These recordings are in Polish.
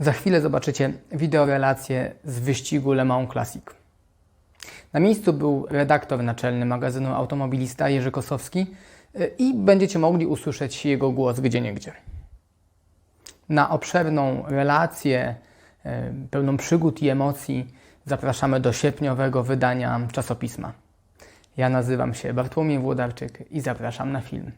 Za chwilę zobaczycie wideorelację z wyścigu Le Mans Classic. Na miejscu był redaktor naczelny magazynu Automobilista Jerzy Kosowski y, i będziecie mogli usłyszeć jego głos gdzieniegdzie. Na obszerną relację y, pełną przygód i emocji zapraszamy do sierpniowego wydania czasopisma. Ja nazywam się Bartłomiej Włodarczyk i zapraszam na film.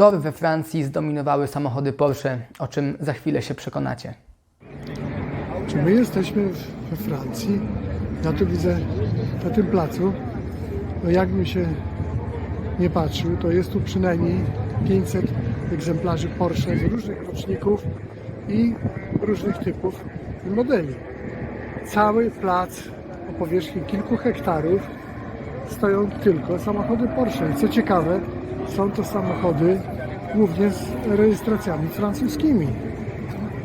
Tor we Francji zdominowały samochody Porsche, o czym za chwilę się przekonacie. Czy my jesteśmy we Francji? Ja tu widzę na tym placu, no jakbym się nie patrzył, to jest tu przynajmniej 500 egzemplarzy Porsche z różnych roczników i różnych typów i modeli. Cały plac o powierzchni kilku hektarów stoją tylko samochody Porsche. Co ciekawe, są to samochody głównie z rejestracjami francuskimi.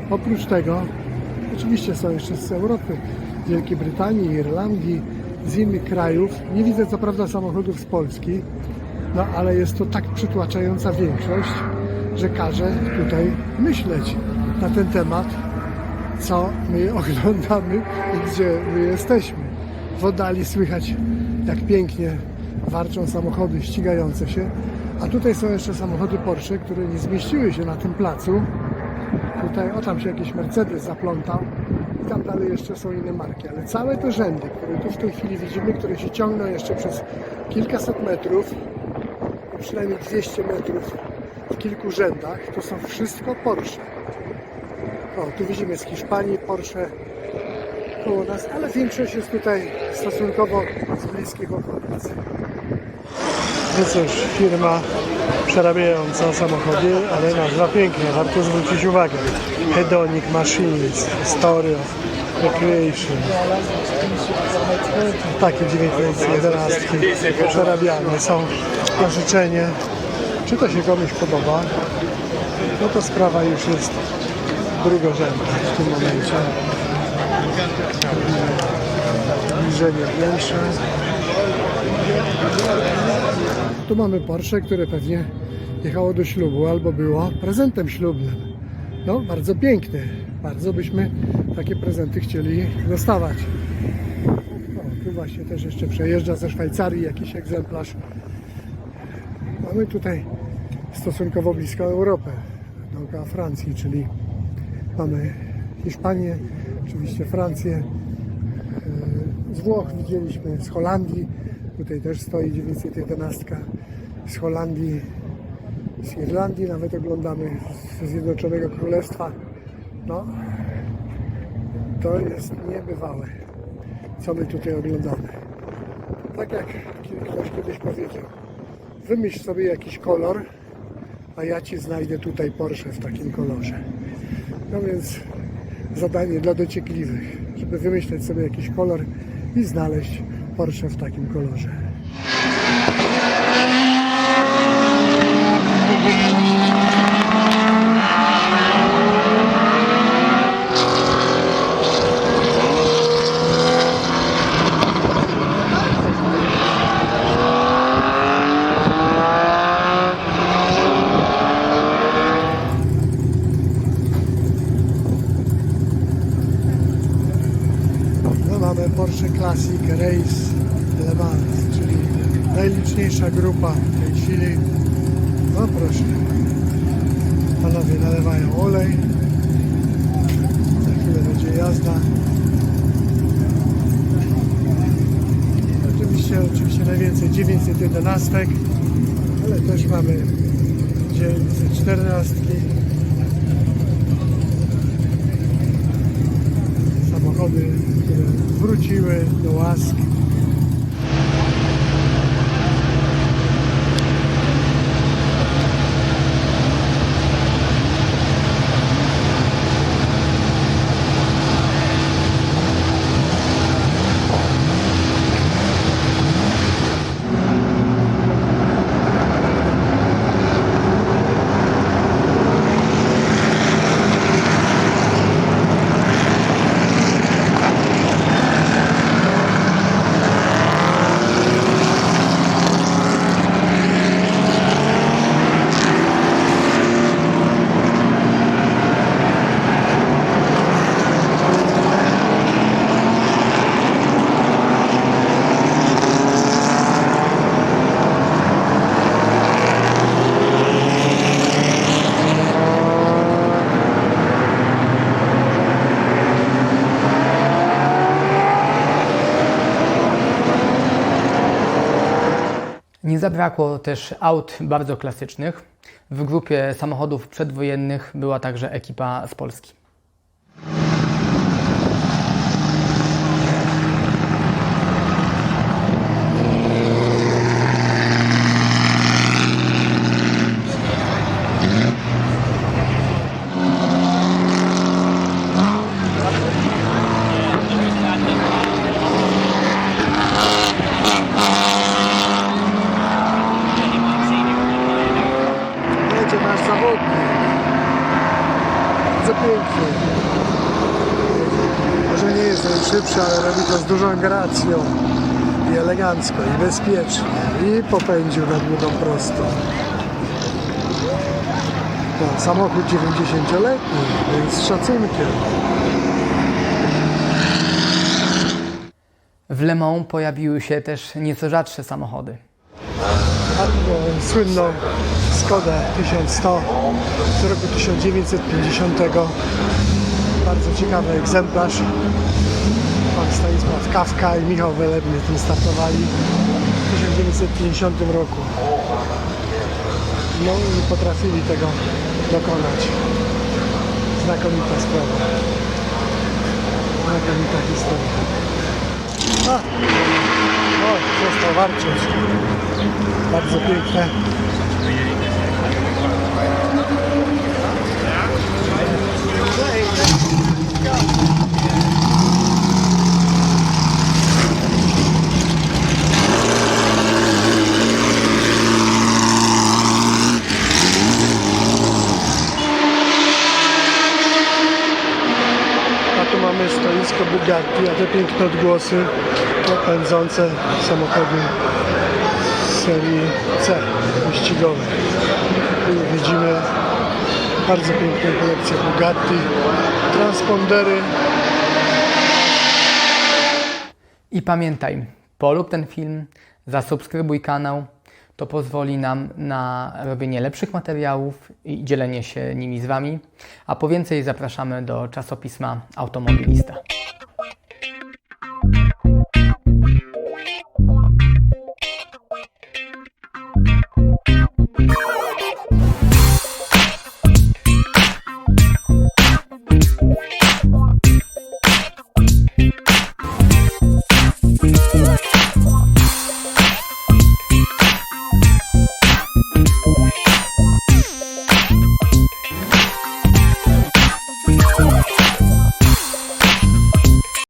Oprócz tego, oczywiście są jeszcze z Europy, z Wielkiej Brytanii, Irlandii, z innych krajów. Nie widzę co prawda samochodów z Polski, no ale jest to tak przytłaczająca większość, że każe tutaj myśleć na ten temat, co my oglądamy i gdzie my jesteśmy. W oddali słychać, jak pięknie warczą samochody ścigające się, a tutaj są jeszcze samochody Porsche, które nie zmieściły się na tym placu. Tutaj, o tam się jakiś Mercedes zaplątał i tam dalej jeszcze są inne marki, ale całe te rzędy, które tu w tej chwili widzimy, które się ciągną jeszcze przez kilkaset metrów, przynajmniej 200 metrów w kilku rzędach, to są wszystko Porsche. O, tu widzimy z Hiszpanii Porsche koło nas, ale większość jest tutaj stosunkowo z bliskich okolic. No cóż, firma przerabiająca samochody, ale nazwa pięknie, warto zwrócić uwagę. Hedonic Machines, Story of Recreation. Takie 19, 11 przerabiane są na życzenie. Czy to się komuś podoba? No to sprawa już jest drugorzędna w tym momencie. Zbliżenie wnętrza. Tu mamy Porsche, które pewnie jechało do ślubu albo było prezentem ślubnym. No, bardzo piękne. Bardzo byśmy takie prezenty chcieli dostawać. O, tu właśnie też jeszcze przejeżdża ze Szwajcarii jakiś egzemplarz. Mamy tutaj stosunkowo blisko Europę, dookoła Francji, czyli mamy Hiszpanię, oczywiście Francję, z Włoch widzieliśmy, z Holandii, tutaj też stoi 911, z Holandii z Irlandii, nawet oglądamy ze Zjednoczonego Królestwa. No, to jest niebywałe, co my tutaj oglądamy. Tak jak ktoś kiedyś powiedział, wymyśl sobie jakiś kolor, a ja Ci znajdę tutaj Porsche w takim kolorze. No więc zadanie dla dociekliwych, żeby wymyśleć sobie jakiś kolor i znaleźć Porsche w takim kolorze. No mamy Porsche Classic Race Le Mans, czyli najliczniejsza grupa w tej chwili. No proszę. Panowie nalewają olej. Za chwilę będzie jazda. Oczywiście, oczywiście najwięcej 911, ale też mamy 914. samochody, które wróciły do łask. Nie zabrakło też aut bardzo klasycznych. W grupie samochodów przedwojennych była także ekipa z Polski. Jedzie nasz zawodnik. Bardzo pięknie. Może nie jest najszybszy, ale robi to z dużą gracją. I elegancko, i bezpiecznie. I popędził na długą prostą. No, samochód 90-letni, więc z szacunkiem. W Le Mans pojawiły się też nieco rzadsze samochody. Albo słynną Skodę 1100 z roku 1950. Bardzo ciekawy egzemplarz. Pan Stanisław Kawka i Michał Welebny tym startowali w 1950 roku. No i potrafili tego dokonać. Znakomita sprawa. Znakomita historia. A! O, został warczyć. Bardzo piękne. A tu mamy stoisko Bugatti, a te piękne odgłosy pędzące samochody serii C wyścigowej. Widzimy bardzo piękną kolekcję Bugatti, transpondery. I pamiętaj, polub ten film, zasubskrybuj kanał. To pozwoli nam na robienie lepszych materiałów i dzielenie się nimi z Wami. A po więcej zapraszamy do czasopisma Automobilista.